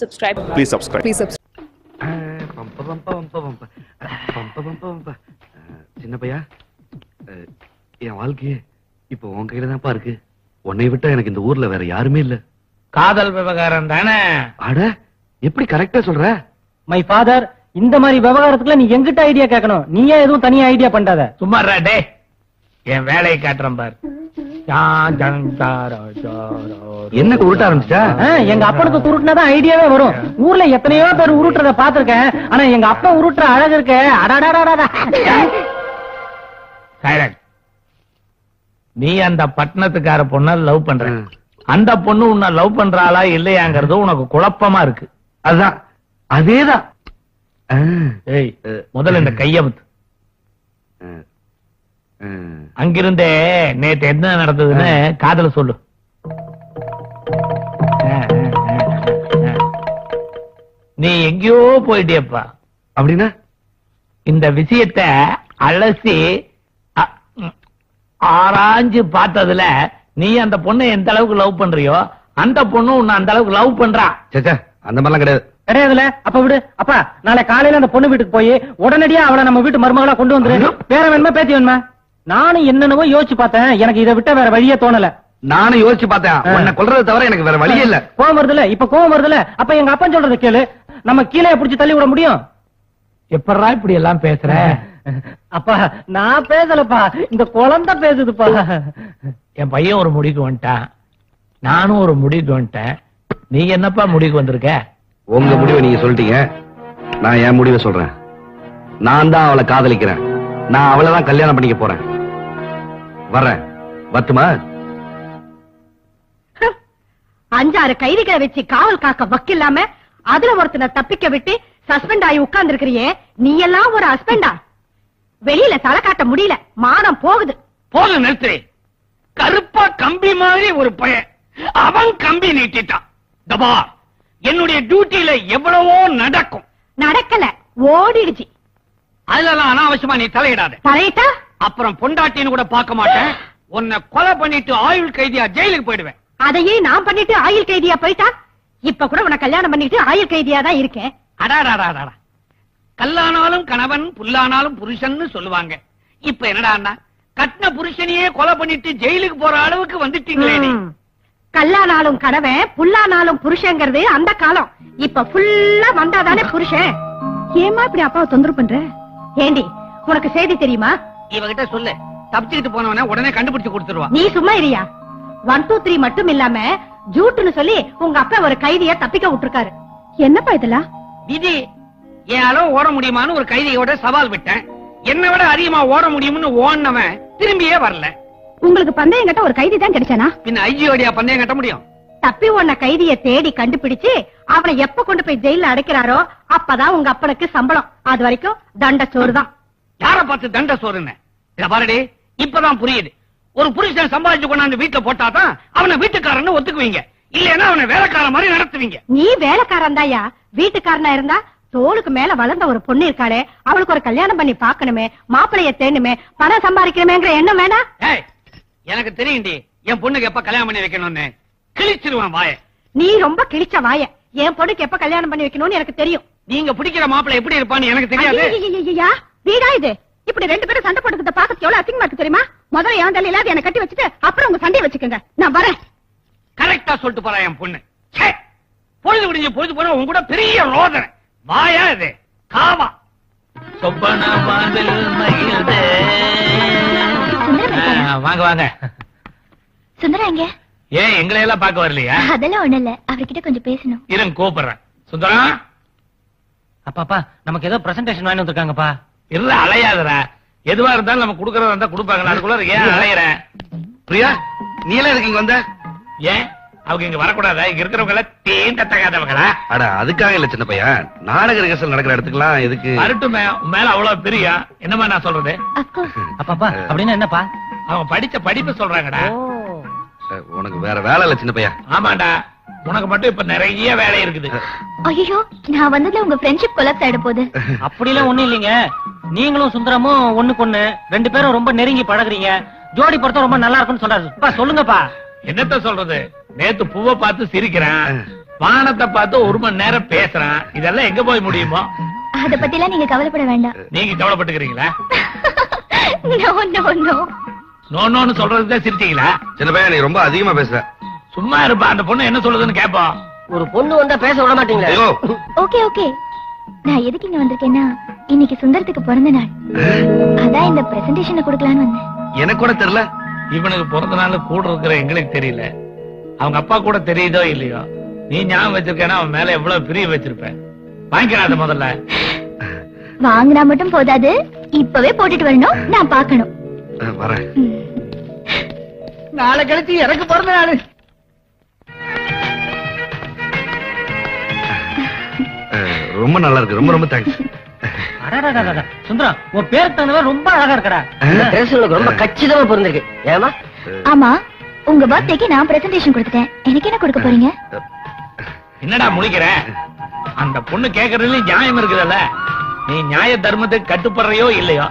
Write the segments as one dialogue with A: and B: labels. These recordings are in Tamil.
A: subscribe.
B: Please subscribe.
A: Please subscribe.
C: பம்ப, பம்ப, பம்ப, பம்ப. பம்ப, பம்ப, பம்ப. அஹ், சின்ன பையா என் வாழ்க்கையே இப்போ உன் கையில தான்ப்பா இருக்கு உன்னை விட்டா எனக்கு இந்த ஊர்ல வேற யாருமே இல்ல
D: காதல் விவகாரம் தானே
C: அட எப்படி கரெக்டா சொல்ற
E: மை ஃபாதர் இந்த மாதிரி விவகாரத்துக்குள்ள நீ எங்கிட்ட ஐடியா கேட்கணும் நீயே எதுவும் தனியா ஐடியா பண்ணாத
D: சும்மா இருடா, டேய் என் வேலையை காட்டுறேன் பார்.
C: என்ன உருட்ட ஆரம்பிச்சா
E: எங்க அப்பனுக்கு உருட்டுனாதான் ஐடியாவே வரும். ஊர்ல எத்தனையோ பேர் உருட்டுறத பாத்திருக்கேன் ஆனா எங்க அப்பா உருட்டுற அழகு இருக்கு.
D: நீ அந்த பட்டணத்துக்கார பொண்ண லவ் பண்ற. அந்த பொண்ணு உன்னை லவ் பண்றாளா இல்லையாங்கிறது உனக்கு குழப்பமா இருக்கு.
C: அதான். அதேதான்.
D: ஏய் முதல்ல இந்த கையமுத்து. அங்கிருந்தே நேத்து என்ன நடந்ததுன்னு காதல சொல்லு. நீ எங்கேயோ போயிட்டியப்பா.
C: அப்படின்னா?
D: இந்த விஷயத்த அலசி ஆராய்ஞ்சு பார்த்ததுல நீ அந்த பொண்ணை எந்த அளவுக்கு லவ் பண்றியோ அந்த பொண்ணு உன்னை அந்த அளவுக்கு லவ் பண்றா.
C: சேச்சா அந்த மாதிரிலாம் கிடையாது.
E: கிடையாதுல அப்ப விடு. அப்பா நாளை காலையில அந்த பொண்ணு வீட்டுக்கு போய் உடனடியா அவளை நம்ம வீட்டு மருமகளா கொண்டு வந்துரு. வேற வேணுமா பேத்தி வேணுமா? நானும் என்னென்னவோ யோசிச்சு பார்த்தேன். எனக்கு இதை விட்ட வேற வழியே தோணல.
C: நானும் யோசிச்சு பார்த்தேன். உன்னை கொல்றதை தவிர எனக்கு வேற வழியே இல்ல.
E: கோவம் வருதுல இப்ப கோவம் வருதுல அப்ப எங்க அப்பன் சொல்றத கேளு. நம்ம கீழே புடிச்சு தள்ளி விட முடியும்?
D: எப்படா இப்படி எல்லாம் பேசுற?
E: அப்பா நான் பேசலப்பா. இந்த குழந்தை பேசுதுப்பா.
D: என் பையன் ஒரு முடிவுக்கு வந்துட்டான். நானும் ஒரு முடிவுக்கு வந்துட்டேன். நீ என்னப்பா முடிவுக்கு வந்திருக்க?
C: உங்க முடிவை நீங்க சொல்லிட்டீங்க. நான் என் முடிவை சொல்றேன். நான் தான் அவளை காதலிக்கிறேன். நான் அவளை தான் கல்யாணம் பண்ணிக்க போறேன். வர்றேன். வரட்டுமா?
F: அஞ்சாறு கைதிகளை வச்சு காவல் காக்க வக்கில்லாம அதுல ஒருத்தனை தப்பிக்க விட்டு சஸ்பெண்ட் ஆகி உட்கார்ந்து இருக்கிறியே நீ எல்லாம் ஒரு ஹஸ்பண்டா வெளியில தலை காட்ட முடியல மானம் போகுது.
D: போதும் நிறுத்து. கருப்பா கம்பி மாதிரி ஒரு பையன். அவன் கம்பி நீட்டிட்டான். தபா என்னுடைய டியூட்டியில எவ்வளவோ நடக்கும்.
F: நடக்கல ஓடிடுச்சு.
D: அதுலலாம் அனாவசியமா நீ தலையிடாத.
F: தலையிட்டா?
D: அப்புறம் பொண்டாட்டின்னு கூட பார்க்க மாட்டேன். உன்னை கொலை பண்ணிட்டு ஆயுள் கைதியா ஜெயிலுக்கு போயிடுவேன்.
F: அதையே நான் பண்ணிட்டு ஆயுள் கைதியா போயிட்டா? இப்ப கூட உன்னை கல்யாணம் பண்ணிட்டு ஆயுள் கைதியா தான் இருக்கேன்.
D: அடாடாடாடா கல்லானாலும் கணவன் புல்லானாலும் புருஷன்னு சொல்லுவாங்க. இப்ப என்னடான்னா கட்டின புருஷனையே கொலை பண்ணிட்டு ஜெயிலுக்கு போற அளவுக்கு வந்துட்டீங்களே.
F: கல்லானாலும் கணவன் புல்லானாலும் புருஷங்கிறது அந்த காலம். இப்ப ஃபுல்லா வந்தாதானே புருஷன். ஏமா இப்படி அப்பாவை தொந்தரவு பண்ற? ஏண்டி உனக்கு செய்தி தெரியுமா?
D: இவகிட்ட சொல்லு. தப்பிச்சுக்கிட்டு போனவன உடனே கண்டுபிடிச்சு கொடுத்துருவா.
F: நீ சும்மா இரியா? ஒன் டூ த்ரீ மட்டும் இல்லாம ஜூட்டுன்னு சொல்லி உங்க அப்பா ஒரு கைதிய தப்பிக்க விட்டுருக்காரு. என்னப்பா இதெல்லாம்?
D: விதி என் அளவு ஓட முடியுமான்னு ஒரு கைதியோட சவால் விட்டேன். என்னை விட அதிகமா ஓட முடியும்னு ஓடினவன் திரும்பியே வரல.
F: உங்களுக்கு பந்தயம் கட்ட ஒரு கைதி தான் கிடைச்சானா?
D: பின்ன ஐஜியோடியா பந்தயம் கட்ட முடியும்?
F: தப்பி உன்ன கைதிய தேடி கண்டுபிடிச்சு அவனை எப்ப கொண்டு போய் ஜெயில அடைக்கிறாரோ அப்பதான் உங்க அப்பனுக்கு சம்பளம். அது வரைக்கும் தண்ட சோறு தான்
D: யார பார்த்து தண்ட சோறுன்னு இத பாருடி இப்பதான் புரியுது. ஒரு புருஷன் சம்பாதிச்சு கொண்டாந்து வீட்டுல போட்டாதான் அவனை வீட்டுக்காரன்னு ஒத்துக்குவீங்க. இல்லைன்னா அவனை வேலைக்காரன் மாதிரி நடத்துவீங்க.
F: நீ வேலைக்காரன் தாயா வீட்டுக்காரனா இருந்தா தோளுக்கு மேல வளர்ந்த ஒரு பொண்ணு இருக்காளே. அவளுக்கு ஒரு கல்யாணம் பண்ணி பாக்கணுமே மாப்பிளைய தேணுமே பணம் சம்பாதிக்கணுமேங்கிற எண்ணம் வேணா?
D: எனக்கு தெரியும்டி என் பொண்ணுக்கு எப்ப கல்யாணம் பண்ணி வைக்கணும்னு. கிழிச்சிருவான் வாய.
F: நீ ரொம்ப கிழிச்ச வாய. என் பொண்ணுக்கு எப்ப கல்யாணம் பண்ணி வைக்கணும்னு எனக்கு தெரியும்.
D: நீங்க பிடிக்கிற மாப்பிள்ளை எப்படி இருப்பான்னு எனக்கு தெரியாது.
F: வீடா இது? இப்படி ரெண்டு பேரும் சண்டை போட்டுக்கிறத பாக்கிறதுக்கு எவ்வளவு அசிங்கமா இருக்கு தெரியுமா? முதல்ல என் தலையில என்ன கட்டி வச்சுட்டு அப்புறம் உங்க சண்டையை வச்சுக்கோங்க. நான் வரேன்.
D: கரெக்டா சொல்லிட்டு போறா என் பொண்ணு! பொழுது விடிஞ்சு பொழுது போன உன் கூட பெரிய ரோதனை. வாயா இது? காவா. சொப்பன வாங்க வாங்க.
G: சுந்தரா எங்க?
D: ஏன் எங்களை எல்லாம் பார்க்க வரலையா?
G: அதெல்லாம் ஒண்ணு இல்ல. அவர்கிட்ட கொஞ்சம் பேசணும்.
D: இருங்க கூப்பிடுறேன். சுந்தரம்
E: அப்பாப்பா நமக்கு ஏதோ பிரசன்டேஷன் வாங்கி வந்திருக்காங்கப்பா.
D: இல்ல அலையாதடா. எதுவா இருந்தாலும் நம்ம குடுக்கறதா இருந்தா கொடுப்பாங்க அதுக்குள்ள ஏன் அலையறேன்
C: பிரியா நீ எல்லாம் எதுக்கு இங்க வந்த?
D: ஏன்? அவங்க இங்க வரக்கூடாதா? இங்க இருக்கிறவங்க எல்லாம் தீண்ட தகாதவங்களா
C: அட அதுக்காக இல்ல சின்ன பையன். நாடக ரிகர்சல் நடக்கிற இடத்துக்குலாம் எதுக்கு?
D: வரட்டுமே உன் மேல அவ்வளவு பிரியம் என்னமா நான் சொல்றது?
E: அப்பாப்பா அப்படின்னா என்னப்பா?
D: அவங்க படிச்ச படிப்பு சொல்றாங்கடா.
C: உனக்கு வேற வேலை இல்ல சின்ன பையன்.
D: ஆமாண்டா உனக்கு மட்டும் இப்ப நிறைய வேலை இருக்குது.
G: ஐயோ நான் வந்ததுல உங்க ஃப்ரெண்ட்ஷிப் கொலாப்ஸ் ஆயிட போகுது.
E: அப்படிலாம் ஒண்ணும் இல்லைங்க. நீங்களும் சுந்தரமும் ஒண்ணுக்கு ஒண்ணு ரெண்டு பேரும் ரொம்ப நெருங்கி பழகுறீங்க. ஜோடி பொறுத்த ரொம்ப நல்லா இருக்கும்னு சொல்றாரு. அப்பா சொல்லுங்கப்பா.
D: என்னத்த சொல்றது? நேத்து பூவை பார்த்து சிரிக்கிறேன். வானத்தை பார்த்து ஒரு மணி நேரம் பேசுறான். இதெல்லாம் எங்க போய் முடியுமோ?
G: அத பத்தி எல்லாம் நீங்க கவலைப்பட வேண்டாம்.
D: நீங்க கவலைப்பட்டுக்கிறீங்களா?
G: நோ நோ நோ
D: நோன்னு சொல்றதுதான் சிரிச்சீங்களா?
C: சின்ன பையன் நீ ரொம்ப அதிகமா பேசுற.
D: சும்மா இருப்பா. அந்த பொண்ணு என்ன சொல்லுதுன்னு கேப்போம்.
E: ஒரு பொண்ணு வந்தா பேச விட மாட்டீங்களா.
G: ஓகே ஓகே நான் எதுக்கு இங்க வந்திருக்கேன்னா இன்னைக்கு சுந்தரத்துக்கு பிறந்த நாள். அதான் இந்த பிரசன்டேஷனை கொடுக்கலான்னு வந்தேன்.
C: எனக்கு கூட தெரியல.
D: இவனுக்கு பிறந்த நாள் கூட இருக்கிற எங்களுக்கு தெரியல. அவங்க அப்பா கூட தெரியுதோ இல்லையோ? நீ ஞாபகம் வச்சிருக்கேன்னா அவன் மேல எவ்வளவு பிரிய வச்சிருப்ப வாங்கிக்கிறாத முதல்ல.
G: வாங்கினா மட்டும் போதாது. இப்பவே போட்டுட்டு வரணும். நான் பார்க்கணும்.
C: அஹ், வரேன்.
E: நாளை கழிச்சு எனக்கு பிறந்த நாள்.
C: ரொம்ப நல்லா இருக்கு ரொம்ப ரொம்ப தேங்க்ஸ்
E: சுந்தரம் உன் பேருக்கு தகுந்தவ ரொம்ப அழகா இருக்கடா
A: உனக்கு ரொம்ப கச்சிதமா பொருந்திருக்கு ஏமா
G: ஆமா உங்க பர்த்டேக்கு நான் பிரசன்டேஷன் கொடுத்துட்டேன். எனக்கு என்ன கொடுக்க போறீங்க?
D: என்னடா முழிக்கிற? அந்த பொண்ணு கேக்குறதுல நியாயம் இருக்குதுல்ல. நீ நியாய தர்மத்துக்கு கட்டுப்படுறையோ இல்லையோ?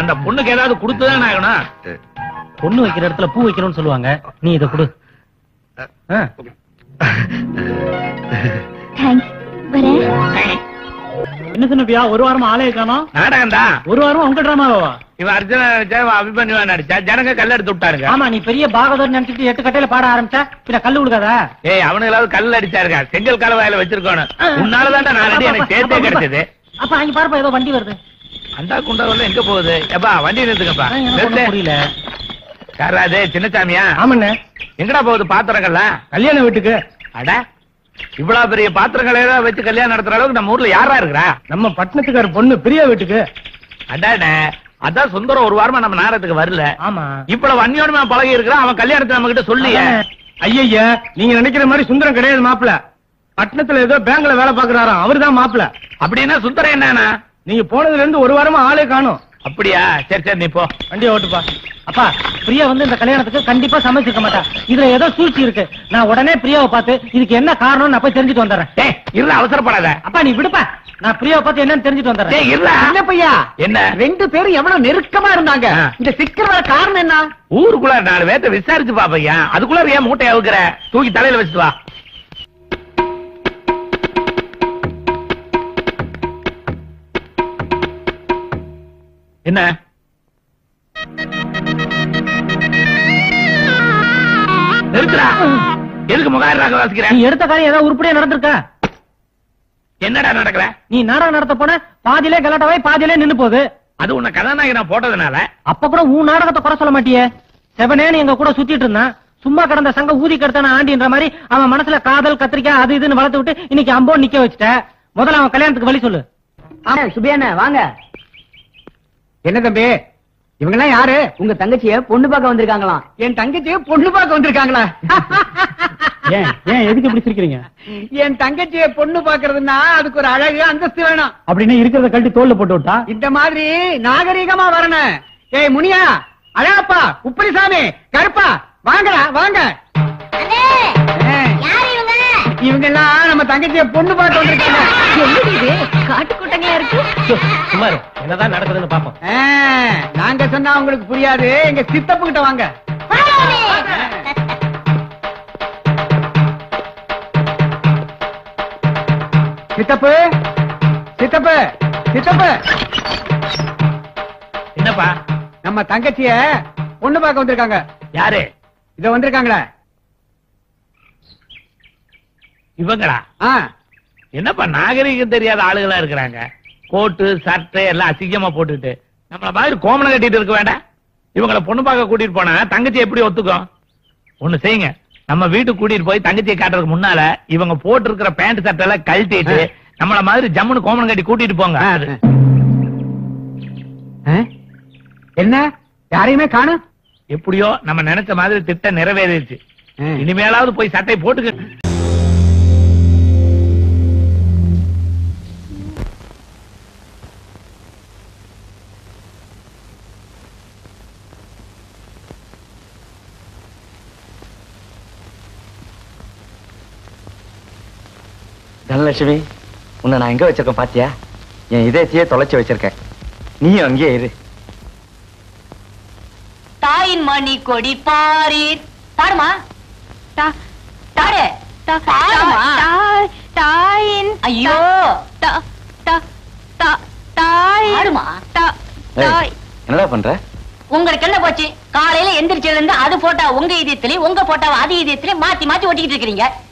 D: அந்த பொண்ணுக்கு ஏதாவது கொடுத்துதான் ஆகணும்?
E: பொண்ணு வைக்கிற இடத்துல பூ வைக்கணும்னு சொல்லுவாங்க. நீ இத கொடு.
G: தேங்க்ஸ்
E: என்ன சொன்னப்பியா ஒரு வாரமா ஆலய காணோம்?
D: நாடகம் தான்
E: ஒரு வாரமா உங்க டிராமாவா?
D: இவன் அர்ஜுனா அபிமன்யுவா நடிச்சா ஜனங்க கல்ல எடுத்து விட்டாருங்க
E: ஆமா நீ பெரிய பாகதர் நினைச்சிட்டு எட்டு கட்டையில பாட ஆரம்பிச்சா பின்ன கல்லு விழுகாதா
D: ஏய் அவனுங்களாவது கல் அடிச்சாருங்க. செங்கல் கலவாயில வச்சிருக்கணும் உன்னாலதான் நான் அடி எனக்கு சேர்த்தே கிடைச்சது.
E: அப்ப. அங்க பாருப்பா ஏதோ வண்டி வருது.
D: அண்டா குண்டா எங்க போகுது? எப்பா வண்டி நிறுத்துங்கப்பா.
E: ஆ, எனக்கு ஒண்ணும்
D: நிறுத்து.
E: புரியல
D: யாராது சின்னசாமியா
E: ஆமாண்ணே.
D: எங்கடா போகுது பாத்திரங்கள்லாம்?
E: கல்யாண வீட்டுக்கு.
D: அட இவ்வளவு பெரிய பாத்திரங்களை வச்சு கல்யாணம் நடத்துற அளவுக்கு நம்ம ஊர்ல யாரா இருக்கிறா?
E: நம்ம பட்டணத்துக்கார பொண்ணு பிரியா வீட்டுக்கு.
D: அடாட. அதான் சுந்தரம் ஒரு வாரமா நம்ம நாடகத்துக்கு வரல.
E: ஆமா.
D: இவ்வளவு அந்யோன்யமா பழகி இருக்கிறான் அவன் கல்யாணத்தை நம்ம கிட்ட சொல்லியே
E: ஐயா நீங்க நினைக்கிற மாதிரி சுந்தரம் கிடையாது மாப்பிள. பட்டணத்துல ஏதோ பேங்க்ல வேலை பாக்குறாராம் அவர்தான் மாப்பிள.
D: அப்படின்னா சுந்தரம் என்னன்னா
E: நீங்க போனதுல இருந்து ஒரு வாரமா ஆளே காணும்.
D: அப்படியா? சரி சரி நீ போ.
E: வண்டியை ஓட்டுப்பா. அப்பா பிரியா வந்து இந்த கல்யாணத்துக்கு கண்டிப்பா சமைச்சிருக்க மாட்டா. இதுல ஏதோ சூழ்ச்சி இருக்கு. நான் உடனே பிரியாவை பார்த்து இதுக்கு என்ன காரணம் நான் போய் தெரிஞ்சுட்டு வந்துடுறேன்.
D: டேய் இருடா அவசரப்படாத.
E: அப்பா நீ விடுப்பா. நான் பிரியாவை பார்த்து என்னன்னு தெரிஞ்சுட்டு வந்துடுறேன்.
D: டேய் இருடா.
A: என்ன பையா?
D: என்ன?
A: ரெண்டு பேரும் எவ்வளவு நெருக்கமா இருந்தாங்க. இந்த சிக்கல் வர காரணம் என்ன?
D: ஊருக்குள்ள நாலு பேர்த்த விசாரிச்சு பாப்பையா? அதுக்குள்ள ஏன் மூட்டை அவுக்குற? தூக்கி தலையில வச்சுட்டு வா. என்ன? நிறுத்துடா. எதுக்கு முகாயிரம் வாசிக்கிற?
E: நீ எடுத்த காரியம் ஏதாவது உருப்படியா நடந்திருக்கா?
D: என்னடா நடக்கிற?
E: நீ நாடகம் நடத்த போன? பாதியிலே கலாட்டாவாய் பாதியிலே நின்னு போகுது.
D: அது உன்னை கதாநாயகனா போட்டதுனால?
E: அப்ப கூட உன் நாடகத்தை குறை சொல்ல மாட்டியே. செவனேன்னு எங்க கூட சுத்திட்டு இருந்தான் சும்மா கடந்த சங்க ஊதி கெடுத்தான ஆண்டின்ற மாதிரி அவன் மனசுல காதல் கத்திரிக்காய் அது இதுன்னு வளர்த்து விட்டு இன்னைக்கு அம்போ நிக்க வச்சுட்ட. முதல்ல அவன் கல்யாணத்துக்கு வழி சொல்லு.
A: ஆமா சுபியாண்ண வாங்க. என்ன தம்பி? இவங்க எல்லாம் யாரு? உங்க தங்கச்சிய பொண்ணு பார்க்க வந்திருக்காங்களாம். என் தங்கச்சிய பொண்ணு பார்க்க வந்திருக்காங்களா?
E: ஏன் ஏன் எதுக்கு இப்படி சிரிக்கிறீங்க?
A: என் தங்கச்சிய பொண்ணு பாக்குறதுன்னா அதுக்கு ஒரு அழகு அந்தஸ்து வேணும்.
E: அப்படின்னு இருக்கிறத கழட்டி தோல்ல போட்டு விட்டா?
A: இந்த மாதிரி நாகரீகமா வரணும். ஏய் முனியா அழகப்பா உப்பரிசாமி கருப்பா வாங்கடா வாங்க. இவங்க எல்லாம் நம்ம தங்கச்சிய பொண்ணு பார்க்க வந்திருக்காங்க.
F: என்னது இது? காட்டு கூட்டங்களா இருக்கு?
E: சுமார் என்னதான் நடக்குதுன்னு பாப்போம்
A: நாங்க சொன்னா உங்களுக்கு புரியாது. எங்க சித்தப்பு கிட்ட வாங்க. சித்தப்பு? சித்தப்பு? சித்தப்பு?
D: என்னப்பா?
A: நம்ம தங்கச்சிய பொண்ணு பார்க்க வந்திருக்காங்க.
D: யாரு?
A: இத வந்திருக்காங்களே.
D: இவங்களா? என்னப்பா நாகரிகம் தெரியாத ஆளுகளா இருக்கிறாங்க? கோட்டு சட்டை எல்லாம் அசிங்கமா போட்டுட்டு நம்மள மாதிரி கோமணம் கட்டிட்டு இருக்க வேண்டாம். இவங்கள பொண்ணு பார்க்க கூட்டிட்டு போனா தங்கச்சி எப்படி ஒத்துக்கும்? ஒண்ணு செய்யுங்க. நம்ம வீட்டுக்கு கூட்டிட்டு போய் தங்கச்சியை காட்டுறதுக்கு முன்னால இவங்க போட்டு இருக்கிற பேண்ட் சட்டை எல்லாம் கழட்டிட்டு நம்மள மாதிரி ஜம்முன்னு கோமணம் கட்டி கூட்டிட்டு போங்க.
A: என்ன? யாரையுமே காணும்?
D: எப்படியோ நம்ம நினைச்ச மாதிரி திட்டம் நிறைவேறிடுச்சு. இனிமேலாவது போய் சட்டை போட்டுக்க.
B: தனலட்சுமி உன்னை நான் எங்க வச்சிருக்கேன் பாத்தியா? என் இதயத்தையே தொலைச்சு வச்சிருக்கேன். நீயும் அங்கேயே இரு.
H: தாயின் மணி கொடி பாரீர். பாருமா தா- தாரு
G: பாருமா.
H: தாயின்
G: ஐயோ.
H: தா- தா- தா- தாய்
G: பாருமா.
H: தா-
B: ஏய்,
H: தாய்.
B: என்னடா பண்ற?
G: உங்களுக்கு என்ன போச்சு? காலையில எந்திரிச்சதுல இருந்து அது போட்டா உங்க இதயத்திலயும் உங்க போட்டா அது இதயத்திலயும் மாத்தி மாத்தி ஒட்டிக்கிட்டு இருக்கீங்க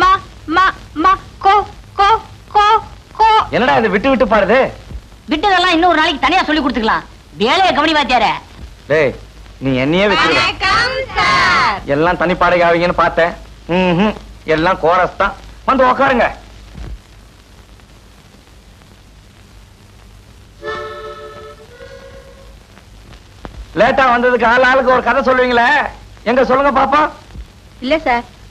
H: மா மா மா மா மா கோ கோ கோ கோ.
B: என்னடா இது விட்டு விட்டு பாடுது
G: விட்டதெல்லாம் இன்னொரு நாளைக்கு தனியா சொல்லி கொடுத்துக்கலாம். வேலையை கவனி வாத்தியார.
B: டேய் நீ என்னையே
H: சார்.
B: எல்லாம் தனி பாடகை ஆவீங்கன்னு பார்த்தேன். ம்ஹும். எல்லாம் கோரஸ் தான். வந்து உக்காருங்க. லேட்டா வந்ததுக்கு ஆள் ஆளுக்கு ஒரு கதை சொல்லுவீங்களே? எங்க சொல்லுங்க பாப்பா.
H: இல்ல சார்.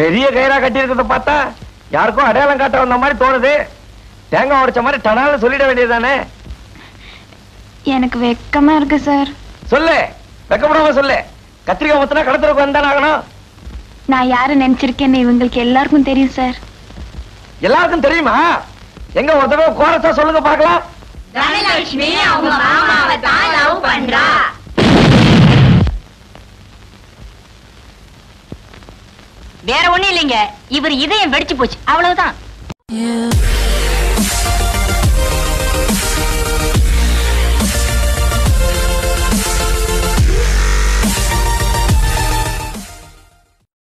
B: பெரிய கயிறா கட்டி இருக்கிறத பார்த்தா யாருக்கும் அடையாளம் காட்ட வந்த மாதிரி தோணுது. தேங்காய் உடைச்ச மாதிரி டனால சொல்லிட வேண்டியதுதானே?
H: எனக்கு வெக்கமா இருக்கு சார்.
B: சொல்லு. வெக்கப்படாம சொல்லு. கத்திரிக்காய் மொத்தனா கடத்துறதுக்கு வந்தானே ஆகணும்.
H: நான் யாரு நினைச்சிருக்கேன்னு இவங்களுக்கு எல்லாருக்கும் தெரியும் சார்.
B: எல்லாருக்கும் தெரியுமா? எங்க ஒரு தடவை சொல்லுங்க பார்க்கலாம்.
H: தனலட்சுமி அவங்க மாமாவை தான் லவ் பண்றா.
G: வேற ஒண்ணும் இல்லைங்க. இவர் இதயம் வெடிச்சு போச்சு. அவ்வளவுதான்.